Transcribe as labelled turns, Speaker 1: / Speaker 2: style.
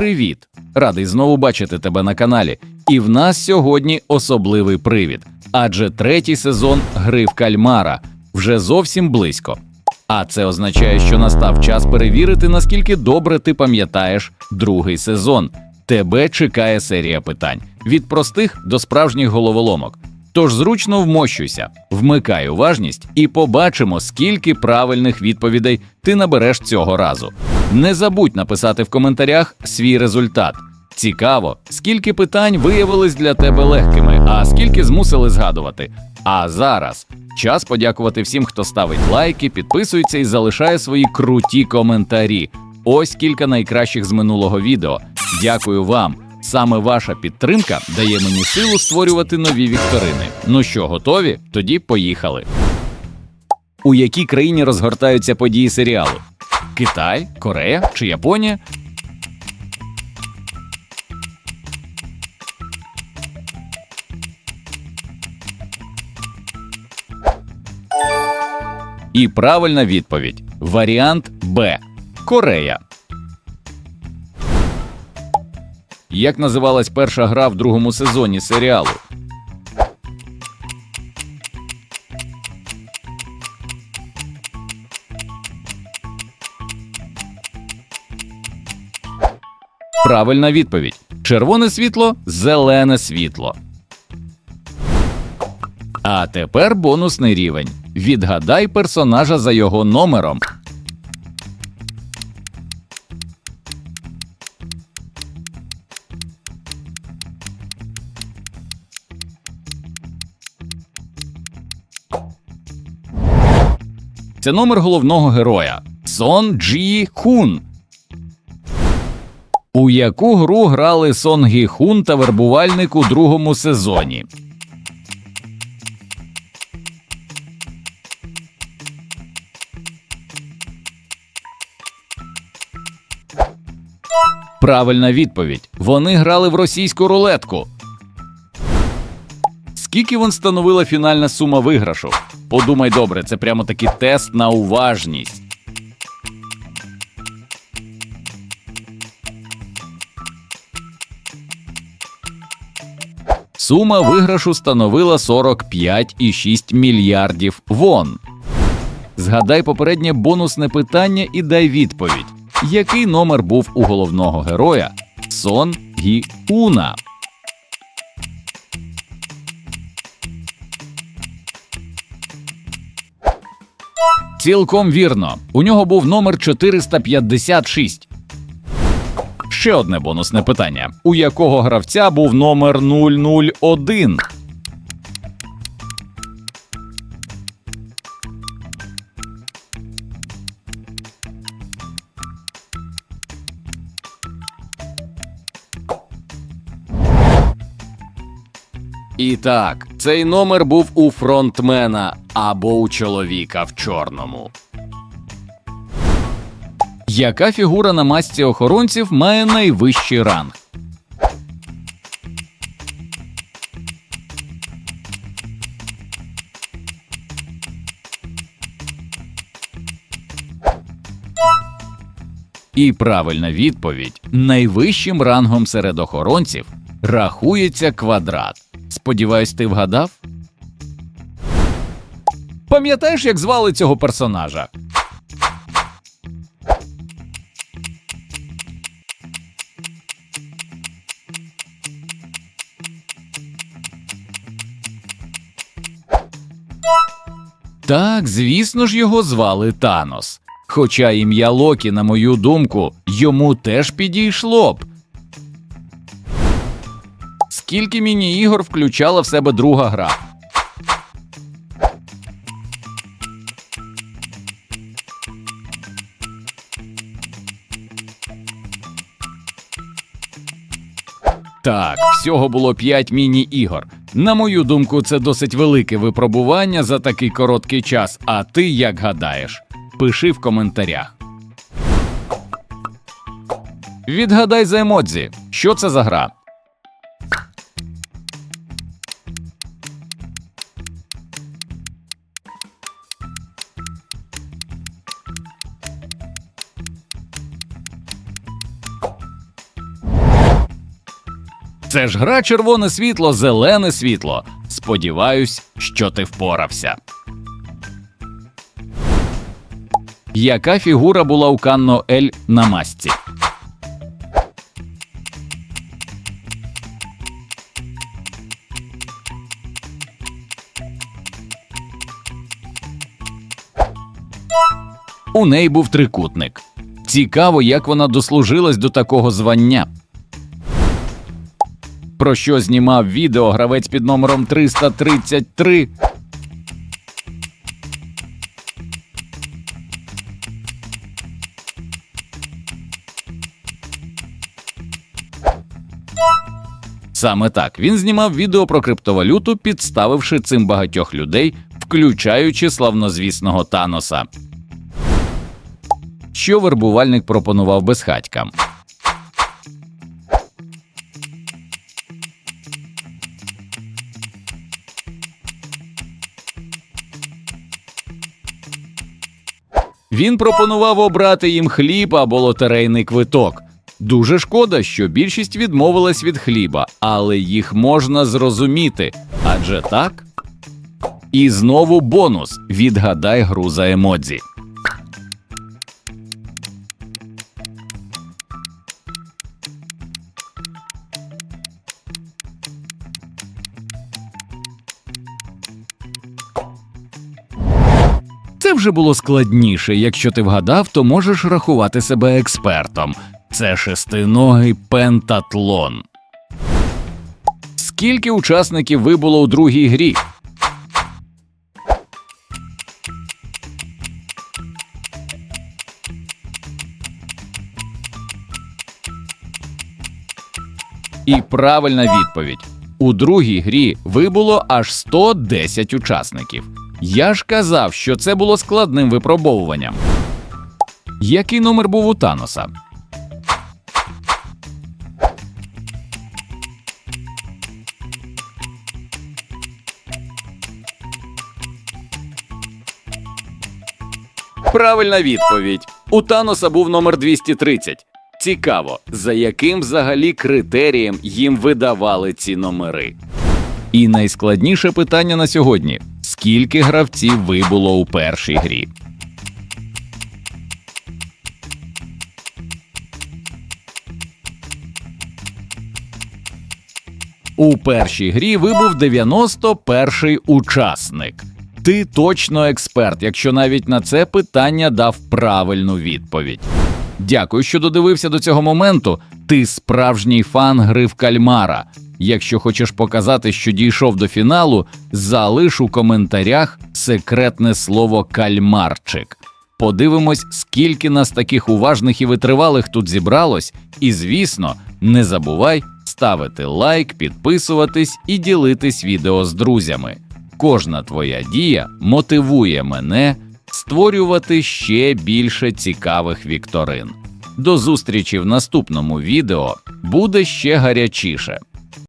Speaker 1: Привіт! Радий знову бачити тебе на каналі. І в нас сьогодні особливий привід, адже третій сезон гри в кальмара вже зовсім близько. А це означає, що настав час перевірити, наскільки добре ти пам'ятаєш другий сезон. Тебе чекає серія питань від простих до справжніх головоломок. Тож зручно вмощуйся, вмикай уважність і побачимо, скільки правильних відповідей ти набереш цього разу. Не забудь написати в коментарях свій результат. Цікаво, скільки питань виявились для тебе легкими, а скільки змусили згадувати. А зараз час подякувати всім, хто ставить лайки, підписується і залишає свої круті коментарі. Ось кілька найкращих з минулого відео. Дякую вам. Саме ваша підтримка дає мені силу створювати нові вікторини. Ну що, готові? Тоді поїхали. У якій країні розгортаються події серіалу? Китай, Корея чи Японія? І правильна відповідь. Варіант Б. Корея. Як називалась перша гра в другому сезоні серіалу? Правильна відповідь: червоне світло, зелене світло. А тепер бонусний рівень. Відгадай персонажа за його номером. Це номер головного героя Сон Джі Хун. У яку гру грали Сон Гі Хун та вербувальник у другому сезоні? Правильна відповідь. Вони грали в російську рулетку. Скільки вон становила фінальна сума виграшу? Подумай добре, це прямо такий тест на уважність. Сума виграшу становила 45,6 мільярдів вон. Згадай попереднє бонусне питання і дай відповідь. Який номер був у головного героя Сон Гі Уна? Цілком вірно. У нього був номер 456. Ще одне бонусне питання: у якого гравця був номер 001? І так, цей номер був у фронтмена або у чоловіка в чорному. Яка фігура на масці охоронців має найвищий ранг? І правильна відповідь: найвищим рангом серед охоронців рахується квадрат. Сподіваюсь, ти вгадав? Пам'ятаєш, як звали цього персонажа? Так, звісно ж, його звали Танос. Хоча ім'я Локі, на мою думку, йому теж підійшло б. Скільки міні-ігор включала в себе друга гра? Так, всього було 5 міні-ігор. На мою думку, це досить велике випробування за такий короткий час. А ти як гадаєш? Пиши в коментарях. Відгадай за емодзі. Що це за гра? Це ж гра червоне світло, зелене світло. Сподіваюсь, що ти впорався. Яка фігура була у Канно Ель на масці? У неї був трикутник. Цікаво, як вона дослужилась до такого звання. Про що знімав відео гравець під номером 333? Саме так він знімав відео про криптовалюту, підставивши цим багатьох людей, включаючи славнозвісного Таноса. Що вербувальник пропонував безхатькам? Він пропонував обрати їм хліб або лотерейний квиток. Дуже шкода, що більшість відмовилась від хліба, але їх можна зрозуміти. Адже так. І знову бонус: відгадай гру за емодзі. Вже було складніше. Якщо ти вгадав, то можеш рахувати себе експертом. Це шестиногий пентатлон. Скільки учасників вибуло у другій грі? І правильна відповідь: у другій грі вибуло аж 110 учасників. Я ж казав, що це було складним випробовуванням. Який номер був у Таноса? Правильна відповідь. У Таноса був номер 230. Цікаво, за яким взагалі критерієм їм видавали ці номери. І найскладніше питання на сьогодні: скільки гравців вибуло у першій грі? У першій грі вибув 91-й учасник. Ти точно експерт, якщо навіть на це питання дав правильну відповідь. Дякую, що додивився до цього моменту. Ти справжній фан гри в кальмара. Якщо хочеш показати, що дійшов до фіналу, залиш у коментарях секретне слово кальмарчик. Подивимось, скільки нас таких уважних і витривалих тут зібралось. І звісно, не забувай ставити лайк, підписуватись і ділитись відео з друзями. Кожна твоя дія мотивує мене створювати ще більше цікавих вікторин. До зустрічі в наступному відео буде ще гарячіше.